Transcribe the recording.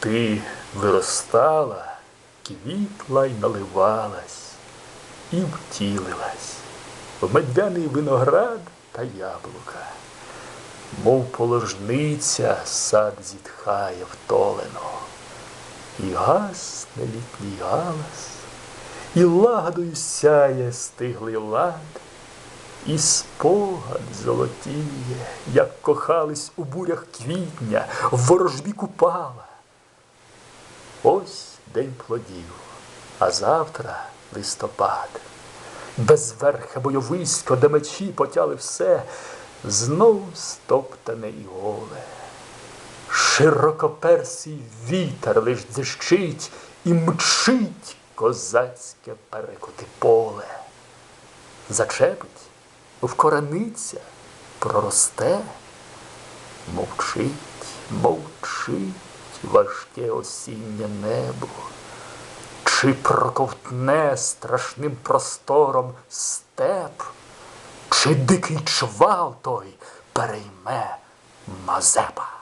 Ти виростала, квітла й наливалась, і втілилась в медвяний виноград та яблука, мов положниця сад зітхає втолено, і гасне літній галас, і лагодою сяє стиглий лад, і спогад золотіє, як кохались у бурях квітня, в ворожбі купала. День плодів, а завтра листопад. Безверхе бойовисько, де мечі потяли все, знов стоптане і голе. Широкоперсий вітер лиш дзищить і мчить козацьке перекоти поле. Зачепить, вкораниться, проросте, мовчить, мовчить важке осіннє небо, чи проковтне страшним простором степ, чи дикий чвал той перейме Мазепа.